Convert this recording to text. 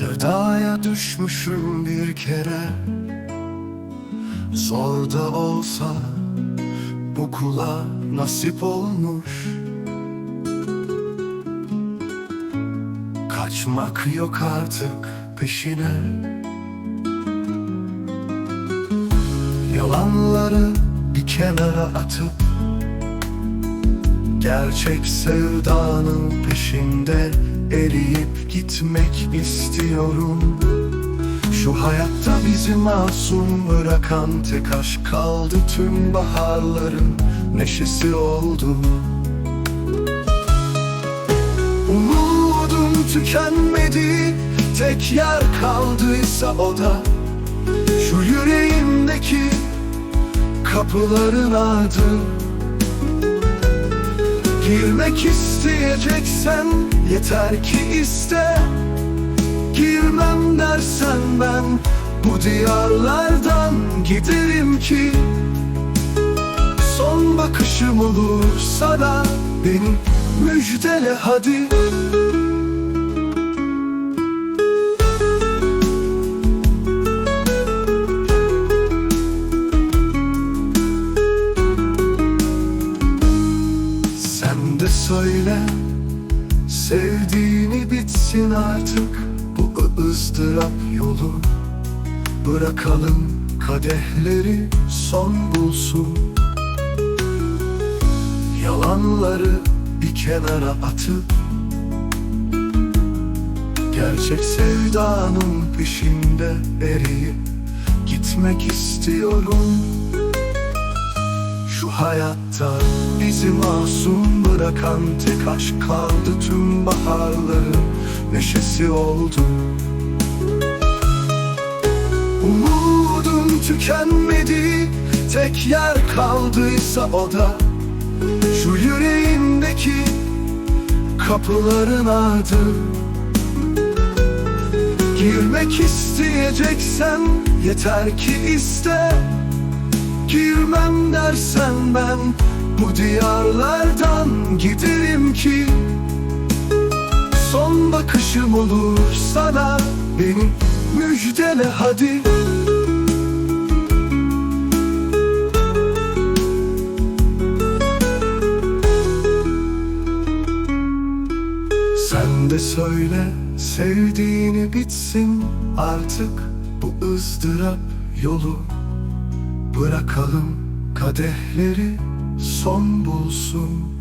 tuzağa düşmüşüm bir kere. Zor da olsa bu kula nasip olmuş. Kaçmak yok artık peşine. Yalanları bir kenara atıp Gerçek sevdanın peşinde eriyip gitmek istiyorum. Şu hayatta bizi masum bırakan tek aşk kaldı tüm baharların neşesi oldu. Umudum tükenmedi tek yer kaldıysa o da Şu yüreğimdeki kapıların adı Girmek isteyeceksen yeter ki iste. Girmem dersen ben bu diyarlardan giderim ki. Son bakışım olursa da beni müjdele hadi söyle. Sevdiğini bitsin artık Bu ızdırap yolu. Bırakalım kadehleri son bulsun. Yalanları bir kenara atıp Gerçek sevdanın peşinde eriyip Gitmek istiyorum hayatta bizi masum bırakan tek aşk kaldı tüm baharların neşesi oldu. Umudum tükenmedi tek yer kaldıysa o da Şu yüreğimdeki kapıların adı. Girmek isteyeceksen yeter ki iste Girmem dersen ben bu diyarlardan giderim ki Son bakışım olursa da beni müjdele hadi. Sen de söyle sevdiğini bitsin artık bu ızdırap yolu Bırakalım kadehleri son bulsun